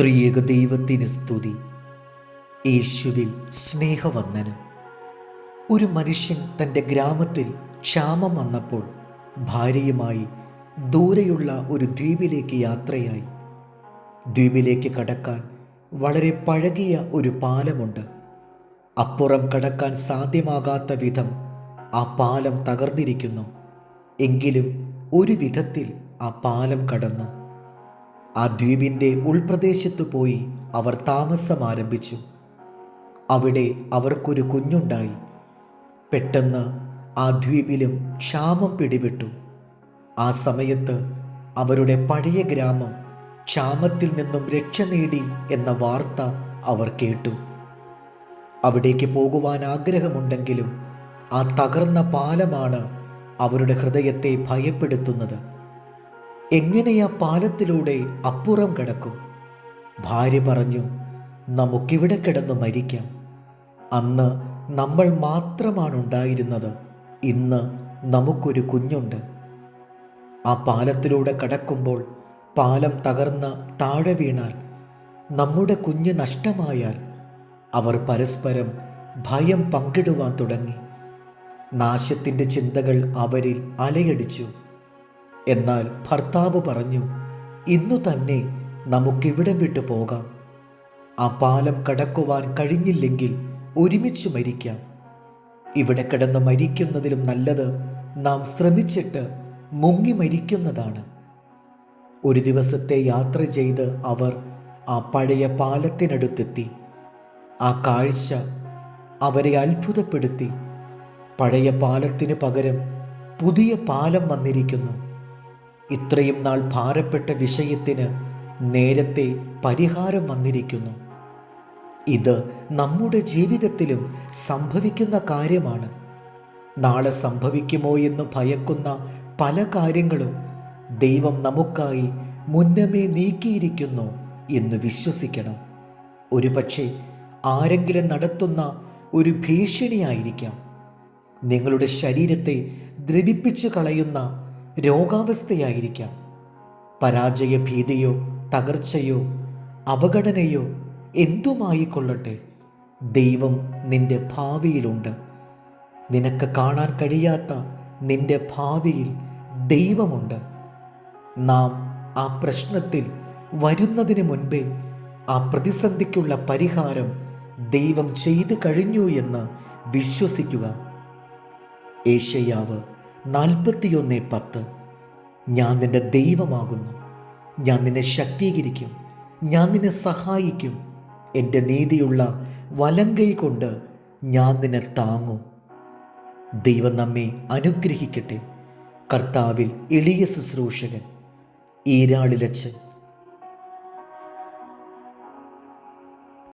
ത്രിയേക ദൈവത്തിന് സ്തുതി. യേശുവിൽ സ്നേഹവന്ദനം. ഒരു മനുഷ്യൻ തന്റെ ഗ്രാമത്തിൽ ക്ഷാമം വന്നപ്പോൾ ഭാര്യയുമായി ദൂരെയുള്ള ഒരു ദ്വീപിലേക്ക് യാത്രയായി. ദ്വീപിലേക്ക് കടക്കാൻ വളരെ പഴകിയ ഒരു പാലമുണ്ട്. അപ്പുറം കടക്കാൻ സാധ്യമാകാത്ത വിധം ആ പാലം തകർന്നിരിക്കുന്നു. എങ്കിലും ഒരു വിധത്തിൽ ആ പാലം കടന്നു. ആ ദ്വീപിന്റെ ഉൾപ്രദേശത്ത് പോയി അവർ താമസം ആരംഭിച്ചു അവിടെ അവർക്കൊരു കുഞ്ഞുണ്ടായി. പെട്ടെന്ന് ആ ദ്വീപിലും ക്ഷാമം പിടിപെട്ടു. ആ സമയത്ത് അവരുടെ പഴയ ഗ്രാമം ക്ഷാമത്തിൽ നിന്നും രക്ഷ നേടി എന്ന വാർത്ത അവർ കേട്ടു. അവിടേക്ക് പോകുവാൻ ആഗ്രഹമുണ്ടെങ്കിലും ആ തകർന്ന പാലമാണ് അവരുടെ ഹൃദയത്തെ ഭയപ്പെടുത്തുന്നത്. എങ്ങനെയാ പാലത്തിലൂടെ അപ്പുറം കിടക്കും? ഭാര്യ പറഞ്ഞു നമുക്കിവിടെ കിടന്ന് മരിക്കാം. അന്ന് നമ്മൾ മാത്രമാണ് ഉണ്ടായിരുന്നത്. ഇന്ന് നമുക്കൊരു കുഞ്ഞുണ്ട്. ആ പാലത്തിലൂടെ കടക്കുമ്പോൾ പാലം തകർന്ന് താഴെ വീണാൽ നമ്മുടെ കുഞ്ഞ് നഷ്ടമായാൽ അവർ പരസ്പരം ഭയം പങ്കിടുവാൻ തുടങ്ങി. നാശത്തിന്റെ ചിന്തകൾ അവരിൽ അലയടിച്ചു. എന്നാൽ ഭർത്താവ് പറഞ്ഞു ഇന്നു തന്നെ നമുക്കിവിടം വിട്ടു പോകാം. ആ പാലം കടക്കുവാൻ കഴിഞ്ഞില്ലെങ്കിൽ ഒരുമിച്ച് മരിക്കാം. ഇവിടെ കിടന്ന് മരിക്കുന്നതിലും നല്ലത് നാം ശ്രമിച്ചിട്ട് മുങ്ങി മരിക്കുന്നതാണ്. ഒരു ദിവസത്തെ യാത്ര ചെയ്ത് അവർ ആ പഴയ പാലത്തിനടുത്തെത്തി. ആ കാഴ്ച അവരെ അത്ഭുതപ്പെടുത്തി. പഴയ പാലത്തിന് പകരം പുതിയ പാലം വന്നിരിക്കുന്നു. ഇത്രയും നാൾ ഭാരപ്പെട്ട വിഷയത്തിന് നേരത്തെ പരിഹാരം വന്നിരിക്കുന്നു. ഇത് നമ്മുടെ ജീവിതത്തിലും സംഭവിക്കുന്ന കാര്യമാണ്. നാളെ സംഭവിക്കുമോ എന്ന് ഭയക്കുന്ന പല കാര്യങ്ങളും ദൈവം നമുക്കായി മുന്നമേ നീക്കിയിരിക്കുന്നു എന്ന് വിശ്വസിക്കണം. ഒരുപക്ഷെ ആരെങ്കിലും നടത്തുന്ന ഒരു ഭീഷണിയായിരിക്കാം. നിങ്ങളുടെ ശരീരത്തെ ദ്രവിപ്പിച്ചു കളയുന്ന രോഗാവസ്ഥയായിരിക്കാം. പരാജയ ഭീതിയോ തകർച്ചയോ അവഗണനയോ എന്തുമായിക്കൊള്ളട്ടെ ദൈവം നിന്റെ ഭാവിയിലുണ്ട്. നിനക്ക് കാണാൻ കഴിയാത്ത നിന്റെ ഭാവിയിൽ ദൈവമുണ്ട്. നാം ആ പ്രശ്നത്തിൽ വരുന്നതിന് മുൻപേ ആ പ്രതിസന്ധിക്കുള്ള പരിഹാരം ദൈവം ചെയ്തു കഴിഞ്ഞു എന്ന് വിശ്വസിക്കുക. ഏഷ്യയാവ് നാൽപ്പത്തിയൊന്ന് പത്ത്. ഞാൻ നിന്റെ ദൈവമാകുന്നു. ഞാൻ നിന്നെ ശക്തീകരിക്കും. ഞാൻ നിന്നെ സഹായിക്കും. എന്റെ നീതിയുള്ള വലങ്കൈ കൊണ്ട് ഞാൻ നിന്നെ താങ്ങും. ദൈവം നമ്മെ അനുഗ്രഹിക്കട്ടെ. കർത്താവിൽ എളിയ ശുശ്രൂഷകൻ. ഈരാളിലച്ച്